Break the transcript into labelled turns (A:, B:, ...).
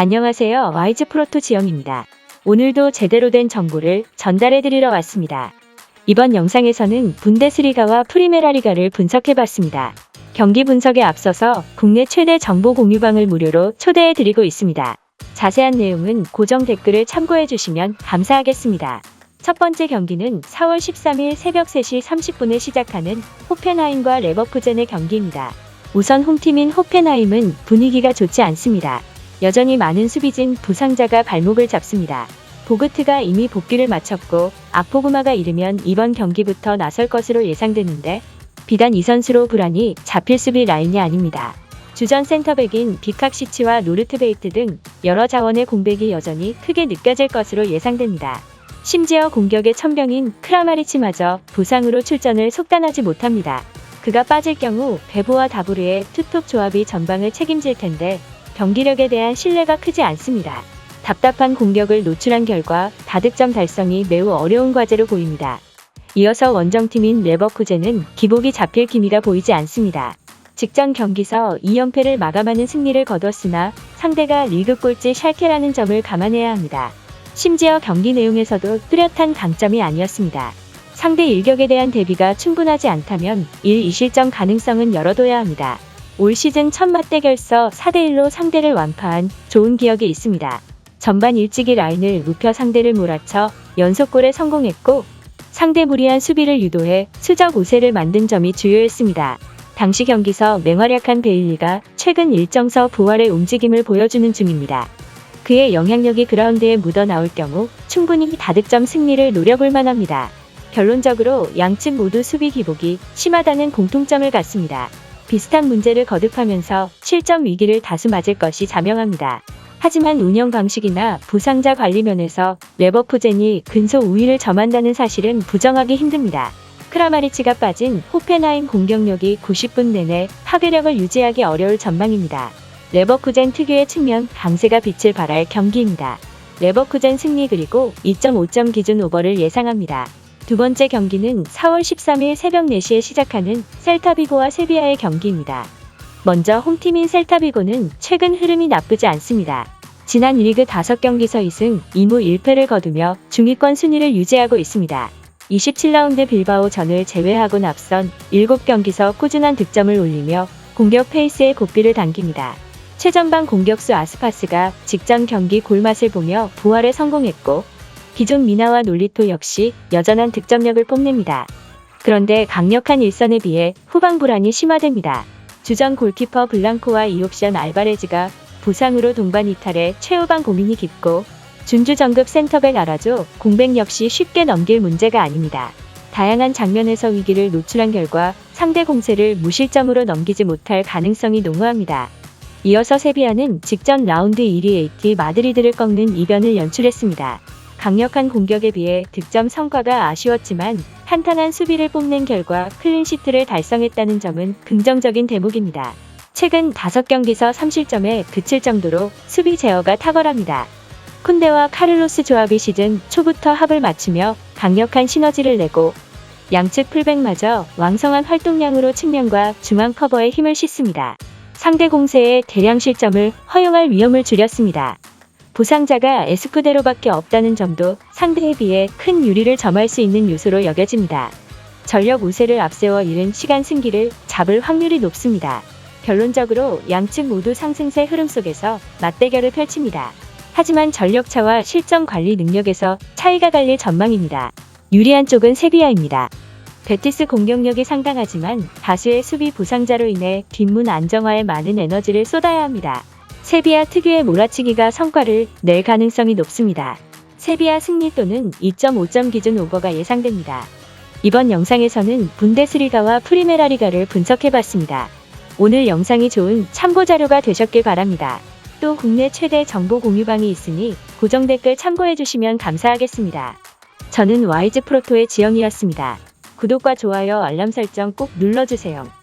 A: 안녕하세요. 와이즈 프로토 지영입니다. 오늘도 제대로 된 정보를 전달해 드리러 왔습니다. 이번 영상에서는 분데스리가와 프리메라리가를 분석해 봤습니다. 경기 분석에 앞서서 국내 최대 정보 공유방을 무료로 초대해 드리고 있습니다. 자세한 내용은 고정 댓글을 참고해 주시면 감사하겠습니다. 첫 번째 경기는 4월 13일 새벽 3시 30분에 시작하는 호펜하임과 레버쿠젠의 경기입니다. 우선 홈팀인 호펜하임은 분위기가 좋지 않습니다. 여전히 많은 수비진 부상자가 발목을 잡습니다. 보그트가 이미 복귀를 마쳤고 아포구마가 이르면 이번 경기부터 나설 것으로 예상되는데 비단 이 선수로 불안이 잡힐 수비 라인이 아닙니다. 주전 센터백인 비칵시치와 노르트베이트 등 여러 자원의 공백이 여전히 크게 느껴질 것으로 예상됩니다. 심지어 공격의 천병인 크라마리치마저 부상으로 출전을 속단하지 못합니다. 그가 빠질 경우 베보와 다브르의 투톱 조합이 전방을 책임질 텐데 경기력에 대한 신뢰가 크지 않습니다. 답답한 공격을 노출한 결과 다득점 달성이 매우 어려운 과제로 보입니다. 이어서 원정팀인 레버쿠젠은 기복이 잡힐 기미가 보이지 않습니다. 직전 경기서 2연패를 마감하는 승리를 거뒀으나 상대가 리그 꼴찌 샬케라는 점을 감안해야 합니다. 심지어 경기 내용에서도 뚜렷한 강점이 아니었습니다. 상대 일격에 대한 대비가 충분하지 않다면 1, 2실점 가능성은 열어둬야 합니다. 올 시즌 첫 맞대결서 4대1로 상대를 완파한 좋은 기억이 있습니다. 전반 일찍이 라인을 눕혀 상대를 몰아쳐 연속골에 성공했고 상대 무리한 수비를 유도해 수적 우세를 만든 점이 주요했습니다. 당시 경기서 맹활약한 베일리가 최근 일정서 부활의 움직임을 보여주는 중입니다. 그의 영향력이 그라운드에 묻어나올 경우 충분히 다득점 승리를 노려볼 만합니다. 결론적으로 양측 모두 수비 기복이 심하다는 공통점을 갖습니다. 비슷한 문제를 거듭하면서 실점 위기를 다수 맞을 것이 자명합니다. 하지만 운영 방식이나 부상자 관리 면에서 레버쿠젠이 근소 우위를 점한다는 사실은 부정하기 힘듭니다. 크라마리치가 빠진 호펜하임 공격력이 90분 내내 파괴력을 유지하기 어려울 전망입니다. 레버쿠젠 특유의 측면 강세가 빛을 발할 경기입니다. 레버쿠젠 승리 그리고 2.5점 기준 오버를 예상합니다. 두 번째 경기는 4월 13일 새벽 4시에 시작하는 셀타비고와 세비야의 경기입니다. 먼저 홈팀인 셀타비고는 최근 흐름이 나쁘지 않습니다. 지난 리그 5경기서 2승 2무 1패를 거두며 중위권 순위를 유지하고 있습니다. 27라운드 빌바오 전을 제외하곤 앞선 7경기서 꾸준한 득점을 올리며 공격 페이스의 고삐를 당깁니다. 최전방 공격수 아스파스가 직전 경기 골맛을 보며 부활에 성공했고 기존 미나와 놀리토 역시 여전한 득점력을 뽐냅니다. 그런데 강력한 일선에 비해 후방 불안이 심화됩니다. 주전 골키퍼 블랑코와 이옵션 알바레즈가 부상으로 동반 이탈해 최후방 고민이 깊고 준주 정급 센터백 알아줘 공백 역시 쉽게 넘길 문제가 아닙니다. 다양한 장면에서 위기를 노출한 결과 상대 공세를 무실점으로 넘기지 못할 가능성이 농후합니다. 이어서 세비야는 직전 라운드 1위 AT 마드리드를 꺾는 이변을 연출했습니다. 강력한 공격에 비해 득점 성과가 아쉬웠지만 탄탄한 수비를 뽐낸 결과 클린시트를 달성했다는 점은 긍정적인 대목입니다. 최근 5경기서 3실점에 그칠 정도로 수비 제어가 탁월합니다. 쿤데와 카를로스 조합이 시즌 초부터 합을 맞추며 강력한 시너지를 내고 양측 풀백마저 왕성한 활동량으로 측면과 중앙 커버에 힘을 싣습니다. 상대 공세에 대량 실점을 허용할 위험을 줄였습니다. 부상자가 에스쿠데로밖에 없다는 점도 상대에 비해 큰 유리를 점할 수 있는 요소로 여겨집니다. 전력 우세를 앞세워 이른 시간 승기를 잡을 확률이 높습니다. 결론적으로 양측 모두 상승세 흐름 속에서 맞대결을 펼칩니다. 하지만 전력차와 실점 관리 능력에서 차이가 갈릴 전망입니다. 유리한 쪽은 세비야입니다. 베티스 공격력이 상당하지만 다수의 수비 부상자로 인해 뒷문 안정화에 많은 에너지를 쏟아야 합니다. 세비야 특유의 몰아치기가 성과를 낼 가능성이 높습니다. 세비야 승리 또는 2.5점 기준 오버가 예상됩니다. 이번 영상에서는 분데스리가와 프리메라리가를 분석해봤습니다. 오늘 영상이 좋은 참고 자료가 되셨길 바랍니다. 또 국내 최대 정보 공유방이 있으니 고정 댓글 참고해주시면 감사하겠습니다. 저는 와이즈 프로토의 지영이었습니다. 구독과 좋아요 알람 설정 꼭 눌러주세요.